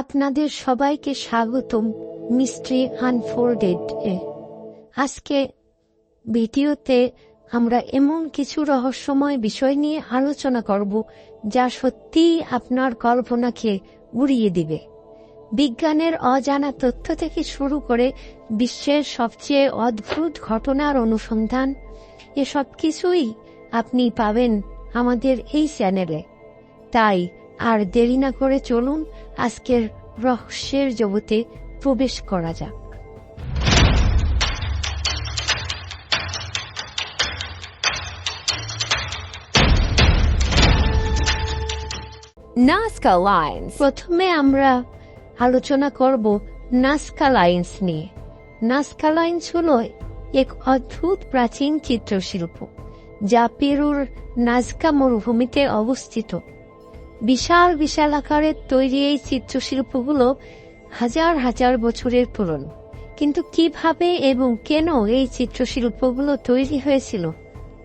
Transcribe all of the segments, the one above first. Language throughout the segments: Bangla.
আপনাদের সবাইকে স্বাগতম, মিস্ট্রি আনফোল্ডেড এ। আজকে ভিডিওতে আমরা এমন কিছু রহস্যময় বিষয় নিয়ে আলোচনা করব, যা সত্যিই আপনার কল্পনাকে উড়িয়ে দিবে। বিজ্ঞানের অজানা তথ্য থেকে শুরু করে বিশ্বের সবচেয়ে অদ্ভুত ঘটনার অনুসন্ধান, এসব কিছুই আপনি পাবেন আমাদের এই চ্যানেলে। তাই আর দেরি না করে চলুন আজকের রহস্যের জগতে প্রবেশ করা যাক। Nazca lines. প্রথমে আমরা আলোচনা করব নাস্কা লাইন্স নিয়ে। নাস্কা লাইন্স হল এক অদ্ভুত প্রাচীন চিত্রশিল্প যা পেরুর নাজকা মরুভূমিতে অবস্থিত। বিশাল বিশাল আকারের তৈরি এই চিত্রশিল্পগুলো হাজার হাজার বছরের পুরনো। কিন্তু কীভাবে এবং কেন এই চিত্রশিল্পগুলো তৈরি হয়েছিল,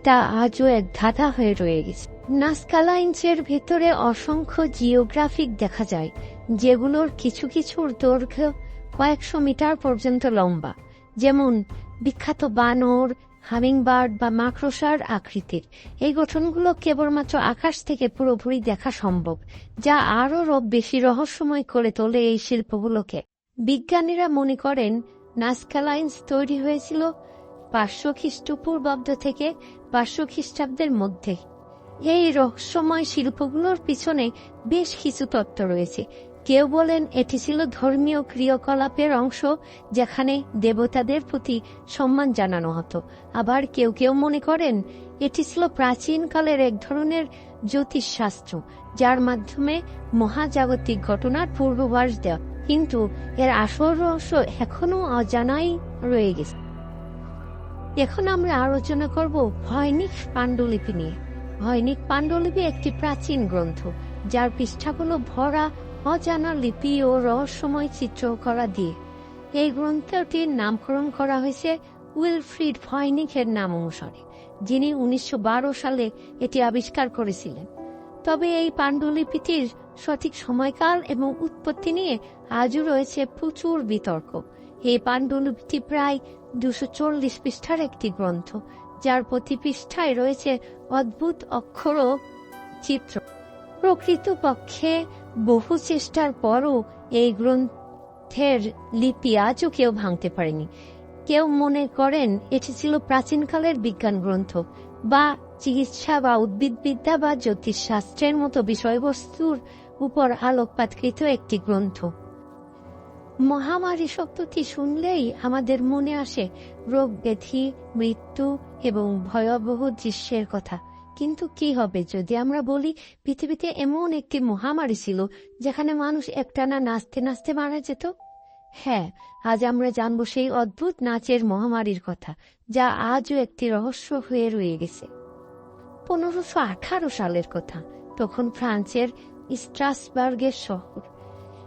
তা আজও এক ধাঁধা হয়ে রয়ে গেছে। নাস্কা লাইন্সের ভেতরে অসংখ্য জিওগ্রাফিক দেখা যায়, যেগুলোর কিছু কিছুর দৈর্ঘ্য কয়েকশো মিটার পর্যন্ত লম্বা। যেমন বিখ্যাত বানর হামিংবার্ড বা মাকড়সার আকৃতির। এই গঠনগুলো কেবলমাত্র আকাশ থেকে পুরোপুরি দেখা সম্ভব, যা আরও রব বেশি রহস্যময় করে তোলে এই শিল্পগুলোকে। বিজ্ঞানীরা মনে করেন, নাস্কা লাইন্স তৈরি হয়েছিল পাঁচশো খ্রিস্টপূর্বাব্দ থেকে পাঁচশো খ্রিস্টাব্দের মধ্যে। এই রহস্যময় শিল্পগুলোর পিছনে বেশ কিছু তত্ত্ব রয়েছে কেউ বলেন এটি ছিল ধর্মীয় ক্রিয়াকলাপের অংশ যেখানে দেবতাদের প্রতি সম্মান জানানো হতো। আবার কেউ কেউ মনে করেন, এটি ছিল প্রাচীনকালের এক ধরনের জ্যোতিষশাস্ত্র, যার মাধ্যমে মহাজাগতিক ঘটনার পূর্বাভাস দেওয়া। কিন্তু এর আসল রহস্য এখনও অজানাই রয়ে গেছে। এখন আমরা আলোচনা করব ভয়নিক পাণ্ডুলিপি নিয়ে। ভয়নিক পাণ্ডুলিপি একটি প্রাচীন গ্রন্থ, যার পৃষ্ঠাগুলো ভরা অজানা লিপি ও রহস্যময় চিত্র করা দিয়ে। এই গ্রন্থটির নামকরণ করা হয়েছে উইলফ্রিড ভয়নিকের নাম অনুসারে, যিনি উনিশশো বারো সালে এটি আবিষ্কার করেছিলেন। তবে এই পাণ্ডুলিপিটির সঠিক সময়কাল এবং উৎপত্তি নিয়ে আজও রয়েছে প্রচুর বিতর্ক। এই পাণ্ডুলিপিটি প্রায় দুশো চল্লিশ পৃষ্ঠার একটি গ্রন্থ, যার প্রতি পৃষ্ঠায় রয়েছে অদ্ভুত অক্ষর ও চিত্র। প্রকৃতপক্ষে বহু চেষ্টার পরও এই গ্রন্থের লিপি আজও কেউ ভাঙতে পারেনি। কেউ মনে করেন এটি ছিল প্রাচীনকালের বিজ্ঞান গ্রন্থ বা চিকিৎসা বা উদ্ভিদবিদ্যা বা জ্যোতিষশাস্ত্রের মতো বিষয়বস্তুর উপর আলোকপাতকৃত একটি গ্রন্থ। মহামারী শব্দটি শুনলেই আমাদের মনে আসে রোগ ব্যাধি, মৃত্যু এবং ভয়াবহ দৃশ্যের কথা। কিন্তু কি হবে যদি আমরা বলি, পৃথিবীতে এমন একটি মহামারী ছিল, যেখানে মানুষ একটানা নাচতে নাচতে মারা যেত? হ্যাঁ আজ আমরা জানব সেই অদ্ভুত নাচের মহামারীর কথা, যা আজও একটি রহস্য হয়ে রয়ে গেছে। পনেরোশো আঠারো সালের কথা, তখন ফ্রান্সের স্ট্রাসবার্গের শহর।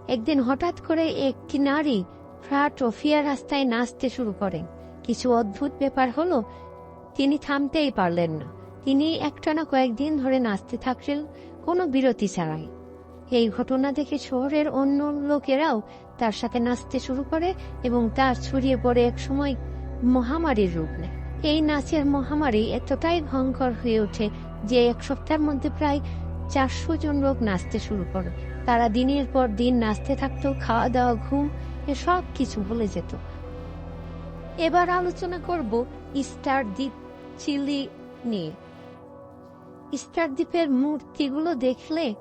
একদিন হঠাৎ করে একটি নারী ফ্রা ট্রফিয়া রাস্তায় নাচতে শুরু করেন। কিছু অদ্ভুত ব্যাপার হলো, তিনি থামতেই পারলেন না। তিনি একটানা কয়েকদিন ধরে নাচতে থাকলেন, কোনো বিরতি ছাড়াই। এই ঘটনা দেখে শহরের অন্য লোকেরাও তার সাথে নাচতে শুরু করে এবং তার ছড়িয়ে পড়ে এক সময় মহামারীর রূপ নেয়। এই নাচের মহামারী এতটাই ভয়ঙ্কর হয়ে ওঠে যে এক সপ্তাহের মধ্যে প্রায় চারশো জন লোক নাচতে শুরু করে। তারা দিনের পর দিন নাচতে থাকতো খাওয়া দাওয়া ঘুম, এসব কিছু ভুলে যেত। এবার আলোচনা করব ইস্টার দ্বীপ চিলি নিয়ে। ইস্টার দ্বীপের মূর্তিগুলো দেখলে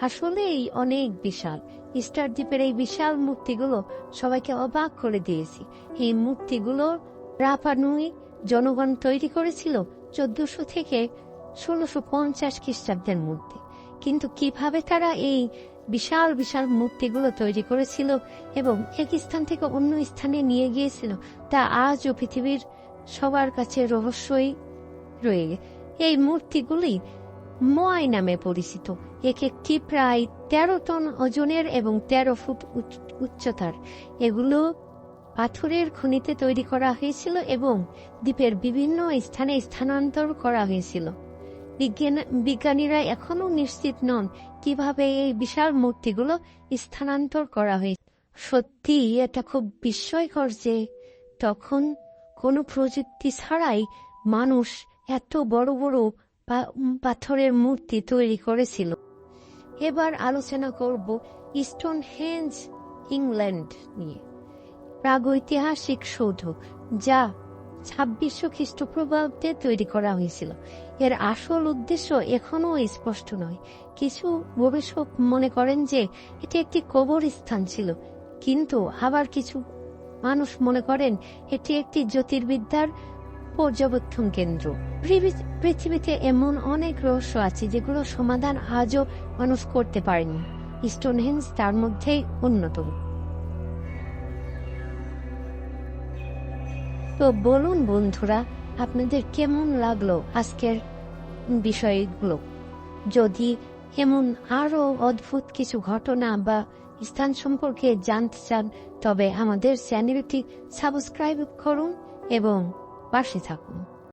আসলেই অনেক বিশাল। ইস্টার দ্বীপের এই বিশাল মূর্তিগুলো সবাইকে অবাক করে দিয়েছি। এই মূর্তিগুলো রাপানুই জনগণ তৈরি করেছিল চোদ্দশো থেকে ষোলোশো পঞ্চাশ খ্রিস্টাব্দের মধ্যে। কিন্তু কীভাবে তারা এই বিশাল বিশাল মূর্তিগুলো তৈরি করেছিল এবং এক স্থান থেকে অন্য স্থানে নিয়ে গিয়েছিল, তা আজও পৃথিবীর সবার কাছে রহস্যই রয়ে এই মূর্তিগুলি মোয়াই নামে পরিচিত। এক একটি প্রায় তেরো টন ওজনের এবং তেরো ফুট উচ- উচ্চতার। এগুলো পাথরের খনিতে তৈরি করা হয়েছিল এবং দ্বীপের বিভিন্ন স্থানে স্থানান্তর করা হয়েছিল। বিজ্ঞান, বিজ্ঞানীরা এখনও নিশ্চিত নন কীভাবে এই বিশাল মূর্তিগুলো স্থানান্তর করা হয়েছে। সত্যি, এটা খুব বিস্ময়কর যে তখন কোনো প্রযুক্তি ছাড়াই মানুষ এত বড় বড় পাথরের মূর্তি তৈরি করেছিল। এবার আলোচনা করব ইস্টন হেঞ্জ ইংল্যান্ড নিয়ে। প্রাগৈতিহাসিক সৌধ, যা ছাব্বিশশো খ্রিস্টপূর্বাব্দে তৈরি করা হয়েছিল। এর আসল উদ্দেশ্য এখনও স্পষ্ট নয়। কিছু গবেষক মনে করেন যে এটি একটি কবরস্থান ছিল, কিন্তু আবার কিছু মানুষ মনে করেন এটি একটি জ্যোতির্বিদ্যার পর্যবেক্ষণ কেন্দ্র। পৃথিবী- পৃথিবীতে এমন অনেক রহস্য আছে যেগুলো সমাধান আজও মানুষ করতে পারেনি। স্টোনহেঞ্জ তার মধ্যেই অন্যতম। তো বলুন বন্ধুরা, আপনাদের কেমন লাগল আজকের বিষয়গুলো? যদি এমন আরও অদ্ভুত কিছু ঘটনা বা স্থান সম্পর্কে জানতে চান, তবে আমাদের চ্যানেলটি সাবস্ক্রাইব করুন এবং 我实在不懂。